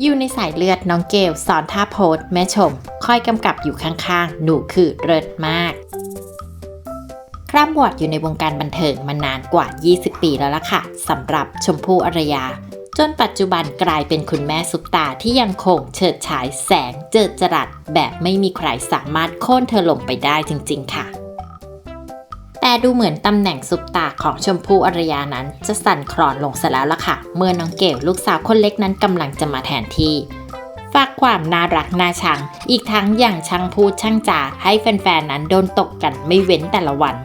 อยู่ในสายเลือดน้องเกลสอนท่าโพสแม่ชม คอยกำกับอยู่ข้างๆ หนูคือเลิศมากคร่ำวอดอยู่ในวงการบันเทิงมานานกว่า 20 ปีแล้วล่ะค่ะสำหรับชมพู่อารยา จนปัจจุบันกลายเป็นคุณแม่ซุปตาที่ยังคงเฉิดฉายแสงเจิดจรัสแบบไม่มีใครสามารถโค่นเธอลงไปได้จริง ๆ ค่ะ แต่ดูเหมือนตำแหน่งซุปตาของชมพู่อารยานั้น จะสั่นคลอนลงซะแล้วล่ะค่ะ เมื่อน้องเกลลูกสาวคนเล็กนั้นกำลังจะมาแทนที่ ฝากความน่ารักน่าชัง อีกทั้งอย่างช่างพูดช่างจาให้แฟนๆนั้นโดนตกกันไม่เว้นแต่ละวัน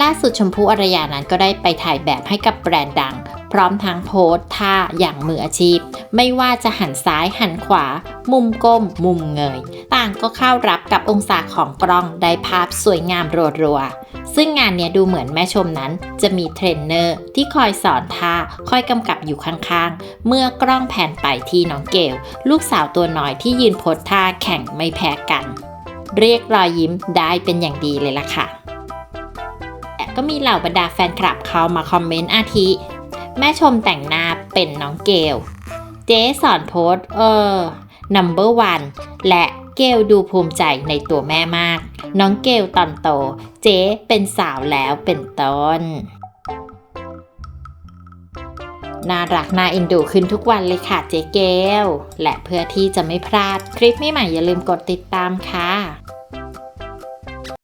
ล่าสุดชมพู่อารยานั้นก็ได้ไปถ่ายแบบให้กับแบรนด์ดัง พร้อมทั้งโพสท่าอย่างมืออาชีพ ไม่ว่าจะหันซ้ายหันขวา มุมก้ม มุมเงย ต่างก็เข้ารับกับองศาของกล้องได้ภาพสวยงามรัวๆ ซึ่งงานเนี้ยดูเหมือนแม่ชมนั้น จะมีเทรนเนอร์ที่คอยสอนท่าคอยกำกับอยู่ข้างๆ เมื่อกล้องแผ่นไปที่น้องเกล ลูกสาวตัวน้อยที่ยืนโพสท่าแข่งไม่แพ้กัน เรียกรอยยิ้มได้เป็นอย่างดีเลยล่ะค่ะแต่ก็มีเหล่าบรรดาแฟนคลับเขามาคอมเมนต์อาทิ แม่ชมแต่งหน้าเป็นน้องเกล เจ๊สอนโพสเออ number one และเกลดูภูมิใจในตัวแม่มาก น้องเกลตอนโต เจ๊เป็นสาวแล้วเป็นต้น น่ารักน่าเอ็นดูขึ้นทุกวันเลยค่ะเจ๊เกลและเพื่อที่จะไม่พลาดคลิปใหม่ๆอย่าลืมกดติดตามค่ะ